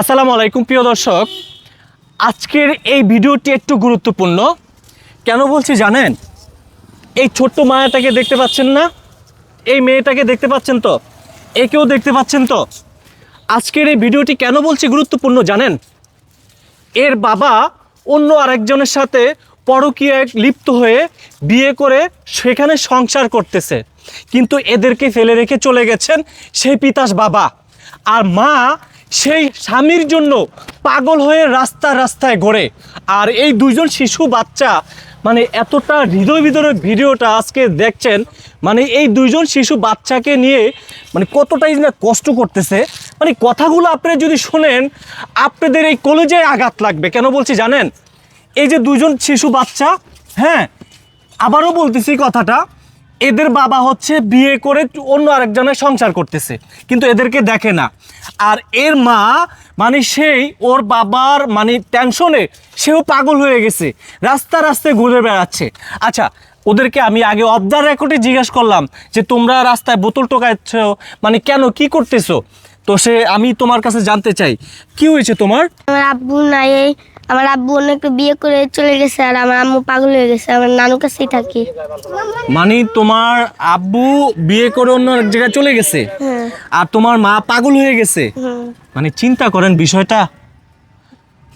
আসসালামু আলাইকুম, প্রিয় দর্শক। আজকের এই ভিডিওটি একটু গুরুত্বপূর্ণ। কেন বলছি জানেন? এই ছোট্ট মায়াটাকে দেখতে পাচ্ছেন না? এই মেয়েটাকে দেখতে পাচ্ছেন তো? একেও দেখতে পাচ্ছেন তো? আজকের এই ভিডিওটি কেন বলছি গুরুত্বপূর্ণ জানেন? এর বাবা অন্য আরেকজনের সাথে পরকীয়ায় লিপ্ত হয়ে বিয়ে করে সেখানে সংসার করতেছে। কিন্তু এদেরকে ফেলে রেখে চলে গেছেন সেই পিতাস বাবা। আর মা সেই স্বামীর জন্য পাগল হয়ে রাস্তা রাস্তায় ঘোরে। আর এই দুইজন শিশু বাচ্চা মানে এতটা হৃদয় বিদরক ভিডিওটা আজকে দেখছেন মানে এই দুইজন শিশু বাচ্চাকে নিয়ে মানে কতটাই না কষ্ট করতেছে। মানে কথাগুলো আপনি যদি শোনেন, আপনাদের এই কলেজে আঘাত লাগবে। কেন বলছি জানেন? এই যে দুজন শিশু বাচ্চা হ্যাঁ আবারও বলতেছি কথাটা এদের বাবা হচ্ছে বিয়ে করে অন্য আরেকজনের সংসার করতেছে, কিন্তু এদেরকে দেখে না। আর এর মা মানে সেই, ওর বাবার মানে টেনশনে সেও পাগল হয়ে গেছে, রাস্তা রাস্তায় ঘুরে বেড়াচ্ছে। আচ্ছা ওদেরকে আমি আগে অফ দ্য রেকর্ডে জিজ্ঞেস করলাম যে, তোমরা রাস্তায় বোতল টোকাচ্ছ মানে কেন, কি করতেছো? তো সে, আমি তোমার কাছে জানতে চাই, কি হয়েছে তোমার? আব্বু নাই আমার আব্বু অনেক বিয়ে করে চলে গেছে আর আমার আম্মু পাগল হয়ে গেছে আমার নানুর কাছেই থাকি। মানে তোমার আব্বু বিয়ে করে অন্য এক জায়গায় চলে গেছে? হ্যাঁ। আর তোমার মা পাগল হয়ে গেছে? মানে চিন্তা করেন বিষয়টা।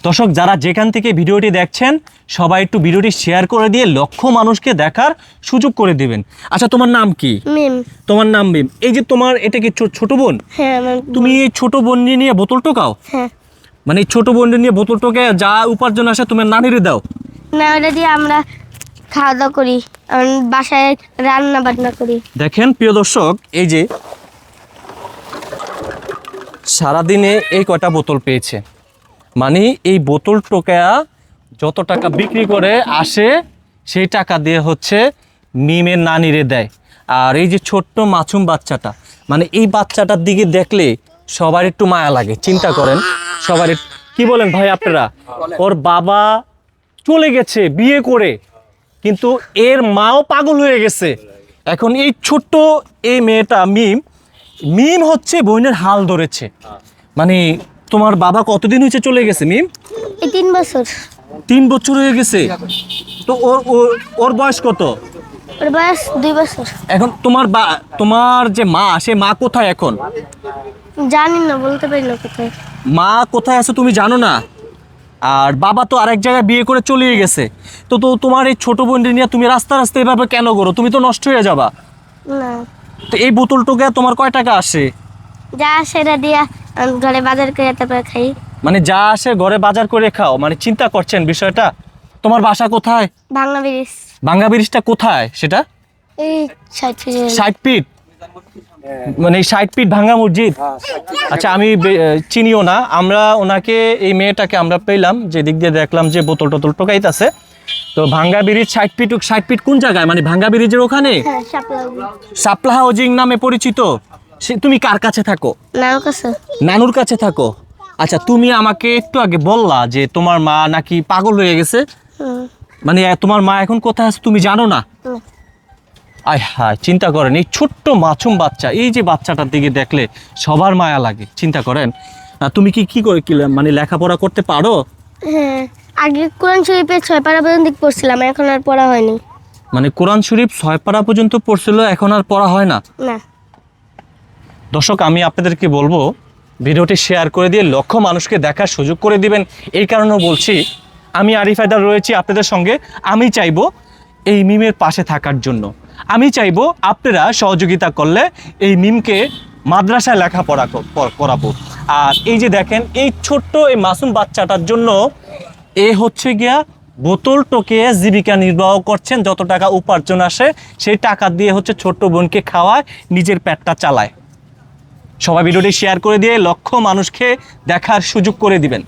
দর্শক যারা যেখান থেকে ভিডিওটি দেখছেন সবাই একটু ভিডিওটি শেয়ার করে দিয়ে লক্ষ মানুষকে দেখার সুযোগ করে দিবেন। আচ্ছা তোমার নাম কি? মিম। তোমার নাম বিম এই যে তোমার এটা কি ছোট বোন? হ্যাঁ তুমি এই ছোট বোন নিয়ে নিয়ে বোতল টোকাও? হ্যাঁ। মানে ছোট বোন নিয়ে বোতল টোকে যা উপার্জন আসে তুমি নানিরে দাও। না ওটা দিয়ে আমরা খাওয়া দাওয়া করি বাসায় রান্না বান্না করি। দেখেন প্রিয় দর্শক এই যে সারাদিনে এই কয়টা বোতল পেয়েছে। মানে এই বোতল টোকা যত টাকা বিক্রি করে আসে সেই টাকা দিয়ে হচ্ছে মিমের নানিরে দেয়। আর এই যে ছোট্ট মাছুম বাচ্চাটা মানে এই বাচ্চাটার দিকে দেখলে সবার একটু মায়া লাগে চিন্তা করেন। সবার কি বলেন ভাই আপনারা? ওর বাবা চলে গেছে বিয়ে করে কিন্তু এর মাও পাগল হয়ে গেছে। এখন এই ছোট্ট এই মেয়েটা মিম মিম হচ্ছে বোনের হাল ধরেছে। মানে তোমার বাবা কতদিন হয়েছে চলে গেছে মিম? তিন বছর। তিন বছর হয়ে গেছে। তো ওর ওর- বয়স কত? ওর বয়স দুই বছর। এখন তোমার বা তোমার যে মা সে মা কোথায় এখন? জানি না বলতে পারি না কোথায়। মা কোথায় আছে তুমি জানো না? আর বাবা তো আরেক জায়গায় বিয়ে করে চলে গেছে। তো তো তোমার এই ছোট বোনটি নিয়ে তুমি রাস্তা রাস্তা এভাবে কেন করো? তুমি তো নষ্ট হয়ে যাবা। না। তো এই বোতল টোকে তোমার কয় টাকা আসে? যা সেটা দিয়া আমি ঘরে বাজার করে তারপরে খাই। মানে যা আসে ঘরে বাজার করে খাও? মানে চিন্তা করছেন বিষয়টা? তোমার বাসা কোথায়? ভাঙনা ব্রিজ ভাঙ্গা ব্রিজটা কোথায় সেটা? এই সাইড ষাট ফিট? মানে ষাট ফিট ভাঙ্গা মসজিদ? আচ্ছা আমি চিনিও না। আমরা ওনাকে এই মেয়েটাকে আমরা পেলাম যে দিক দিয়ে দেখলাম যে বোতল টোতল টোকাইতেছে তো ভাঙ্গা ব্রিজ ষাট ফিট ষাট ফিট কোন জায়গায়? মানে ভাঙ্গা ব্রিজের ওখানে? হ্যাঁ সাপলা সাপলা হাউজিং নামে পরিচিত। সে তুমি কার কাছে থাকো? নানুর কাছে। নানুর কাছে থাকো? আচ্ছা তুমি আমাকে একটু আগে বললা যে তোমার মা নাকি পাগল হয়ে গেছে। মানে তোমার মা এখন কোথায় আছে তুমি জানো না। আয় হায় চিন্তা করেন এই ছোট্ট মাছুম বাচ্চা এই যে বাচ্চাটার দিকে দেখলে সবার মায়া লাগে চিন্তা করেন। তুমি কি কি করে কি মানে লেখাপড়া করতে পারো? হ্যাঁ আগে কোরআন শরীফে ছয় পারা পর্যন্ত পড়ছিলাম এখন আর পড়া হয়নি। মানে কোরআন শরীফ ছয় পারা পর্যন্ত পড়ছিল এখন আর পড়া হয় না? না। দর্শক আমি আপনাদেরকে বলব ভিডিওটি শেয়ার করে দিয়ে লক্ষ মানুষকে দেখার সুযোগ করে দিবেন। এই কারণেও বলছি আমি আরিফ হায়দার রয়েছি আপনাদের সঙ্গে। আমি চাইব এই মিমের পাশে থাকার জন্য। আমি চাইব আপনারা সহযোগিতা করলে এই মিমকে মাদ্রাসায় লেখাপড়া করাবো। আর এই যে দেখেন, এই ছোট্ট এই মাসুম বাচ্চাটার জন্য এ হচ্ছে গিয়া বোতল টোকে জীবিকা নির্বাহ করছেন, যত টাকা উপার্জন আসে, সেই টাকা দিয়ে হচ্ছে ছোট্ট বোনকে খাওয়ায়, নিজের পেটটা চালায়। সবাই ভিডিওটি শেয়ার করে দিয়ে লক্ষ মানুষকে দেখার সুযোগ করে দিবেন।